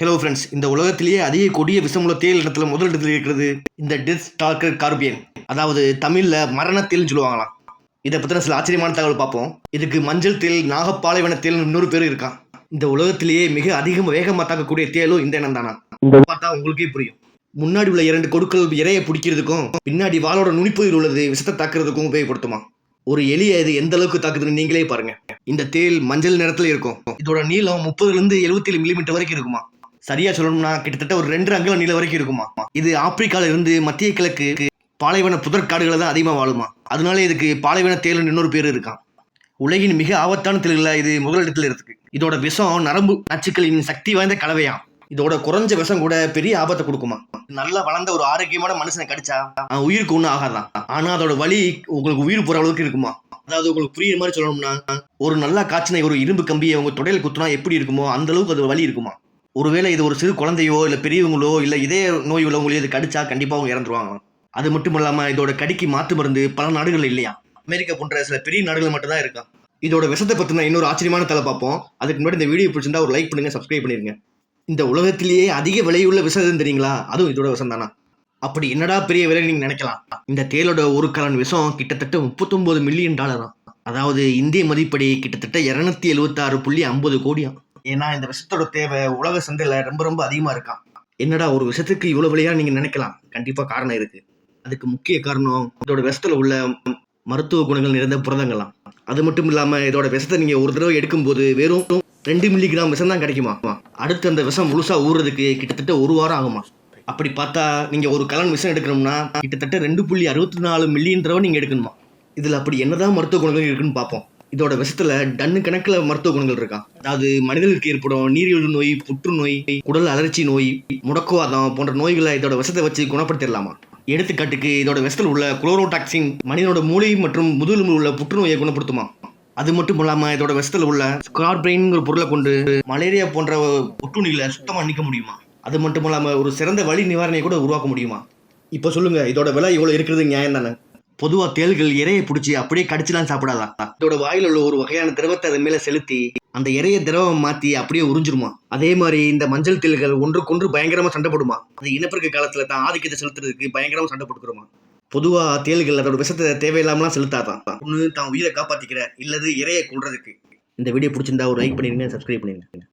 Hello friends இந்த உலகத்திலேயே அதிக கொடிய விஷமுள்ள தேல் இடத்துல முதல் இடத்துல இருக்கிறது இந்த டெத் ஸ்டார்க்கர் கார்பியன் அதாவது தமிழில் மரண தேல்னு சொல்லுவாங்களாம். இதை பற்றின சில ஆச்சரியமான தகவல் பார்ப்போம். இதுக்கு மஞ்சள் தேல் நாகப்பாலைவன தேல் இன்னொரு பேர் இருக்கான் இந்த உலகத்திலேயே மிக அதிகம் வேகமாக தாக்கக்கூடிய தேலும் இந்த இனம் தானா பார்த்தா உங்களுக்கே புரியும். முன்னாடி உள்ள இரண்டு கொடுக்கள் இரையை பிடிக்கிறதுக்கும் பின்னாடி வாளோட நுனிப்பகுதியில் உள்ளது விஷத்தை தாக்குறதுக்கும் உபயோகப்படுத்துமா ஒரு எலியை இது எந்த அளவுக்கு தாக்குதுன்னு நீங்களே பாருங்க. இந்த தேல் மஞ்சள் நிறத்துல இருக்கும். இதோட நீளம் முப்பதுல இருந்து எழுபத்தி ஏழு மில்லிமீட்டர் வரைக்கும் இருக்குமா சரியா சொல்லணும்னா கிட்டத்தட்ட ஒரு ரெண்டு அங்குல நீளம் வரைக்கும் இருக்குமா? இது ஆப்பிரிக்கால இருந்து மத்திய கிழக்கு பாலைவன புதற்காடுகளை தான் அதிகமாக வாழுமா? அதனால இதுக்கு பாலைவன தேல்னு இன்னொரு பேர் இருக்கான் உலகின் மிக ஆபத்தான தேல்களில் இது முதலிடத்தில் இருக்கு. இதோட விஷம் நரம்பு நச்சுக்களின் சக்தி வாய்ந்த கலவையாம் இதோட குறைஞ்ச விஷம் கூட பெரிய ஆபத்தை கொடுக்குமா? நல்லா வளர்ந்த ஒரு ஆரோக்கியமான மனுஷனை கடிச்சா உயிருக்கு ஒன்றும் ஆகாதான் ஆனா அதோட வலி உங்களுக்கு உயிர் போற அளவுக்கு இருக்குமா? அதாவது உங்களுக்கு புரியுற மாதிரி சொல்லணும்னா ஒரு நல்லா காய்ச்சின ஒரு இரும்பு கம்பியை உங்க தொடையில குத்துனா எப்படி இருக்குமோ அந்த அளவுக்கு அது வலி இருக்குமா? ஒருவேளை இது ஒரு சிறு குழந்தையோ இல்லை பெரியவங்களோ இல்லை இதே நோய் உள்ளவங்களோ இது கடிச்சா கண்டிப்பாக அவங்க இறந்துருவாங்க அது மட்டும் இல்லாமல் இதோட கடிக்கு மாற்று மருந்து பல நாடுகள் இல்லையா? அமெரிக்கா போன்ற சில பெரிய நாடுகள் மட்டும்தான் இருக்கா? இதோட விஷத்தை பற்றின இன்னொரு ஆச்சரியமான தலை பார்ப்போம். அதுக்கு முன்னாடி இந்த வீடியோ பிடிச்சிருந்தா ஒரு லைக் பண்ணுங்க சப்ஸ்கிரைப் பண்ணிருங்க. இந்த உலகத்திலேயே அதிக விலையுள்ள விஷம் தெரியுங்களா? அதுவும் இதோட விஷம் தானா? அப்படி என்னடா பெரிய விலை நீங்க நினைக்கலாம்? இந்த தேலோட ஒரு கலன் விஷம் கிட்டத்தட்ட முப்பத்தொன்பது மில்லியன் டாலரா அதாவது இந்திய மதிப்படி கிட்டத்தட்ட இருநூத்தி எழுபத்தாறு புள்ளி ஐம்பது கோடியா ஏன்னா இந்த விஷத்தோட தேவை உலக சந்தையில ரொம்ப ரொம்ப அதிகமா இருக்கான் என்னடா ஒரு விஷத்துக்கு இவ்வளவு விலையா நீங்க நினைக்கலாம்? கண்டிப்பா காரணம் இருக்கு. அதுக்கு முக்கிய காரணம் இதோட விஷத்துல உள்ள மருத்துவ குணங்கள் நிறைந்த புரதங்கள்லாம். அது மட்டும் இல்லாம இதோட விஷத்தை நீங்க ஒரு தடவை எடுக்கும்போது வெறும் ரெண்டு மில்லிகிராம் விஷம் தான் கிடைக்குமா? அடுத்து அந்த விஷம் முழுசா ஊறுறதுக்கு கிட்டத்தட்ட ஒரு வாரம் ஆகுமா? அப்படி பார்த்தா நீங்க ஒரு கலன் விஷம் எடுக்கணும்னா கிட்டத்தட்ட ரெண்டு புள்ளி அறுபத்தி நாலு மில்லியன் தடவை நீங்க எடுக்கணுமா? இதுல அப்படி என்னதான் மருத்துவ குணங்கள் இருக்குன்னு பார்ப்போம். இதோட விஷத்துல டன்னு கணக்கில் மருத்துவ குணங்கள் இருக்கான் அதாவது மனிதர்களுக்கு ஏற்படும் நீரிழிவு நோய் புற்றுநோய் குடல் அலர்ச்சி நோய் முடக்குவாதம் போன்ற நோய்களை இதோட விஷத்தை வச்சு குணப்படுத்திடலாமா எடுத்துக்காட்டுக்கு இதோட விஷத்தில் உள்ள குளோரோடாக்சின் மனிதனோட மூளை மற்றும் முதுகெலும்பில் உள்ள புற்றுநோயை குணப்படுத்துமா? அது மட்டும் இல்லாம இதோட விஷத்தில் உள்ள ஸ்கார்பிரைன்ங்கிற பொருளை கொண்டு மலேரியா போன்ற ஒட்டுண்ணிகளை சுத்தமா நிற்க முடியுமா? அது மட்டும் இல்லாம ஒரு சிறந்த வழி நிவாரணையை கூட உருவாக்க முடியுமா? இப்போ சொல்லுங்க இதோட விலை இவ்வளவு இருக்கிறது நியாயம் தானே பொதுவா தேள்கள் இரையை பிடிச்சி அப்படியே கடிச்சுலாம் சாப்பிடாதான் இதோட வாயில உள்ள ஒரு வகையான திரவத்தை அது மேல செலுத்தி அந்த இறைய திரவம் மாத்தி அப்படியே உறிஞ்சிருமா? அதே மாதிரி இந்த மஞ்சள் தேள்கள் ஒன்றுக்கொன்று பயங்கரமா சண்டை போடுமா? அது இனப்பெருக்க காலத்துல தான் ஆதிக்கத்தை செலுத்துறதுக்கு பயங்கரமா சண்டை போட்டுக்கிறோமா பொதுவா தேள்கள் அதோட விஷத்தை தேவையில்லாமலாம் செலுத்தாதான் ஒன்று தான் உயிரை காப்பாத்திக்கிற இல்லது இரையை கொள்றதுக்கு இந்த வீடியோ பிடிச்சிருந்தா ஒரு லைக் பண்ணிருங்க சப்ஸ்கிரைப் பண்ணிருங்க.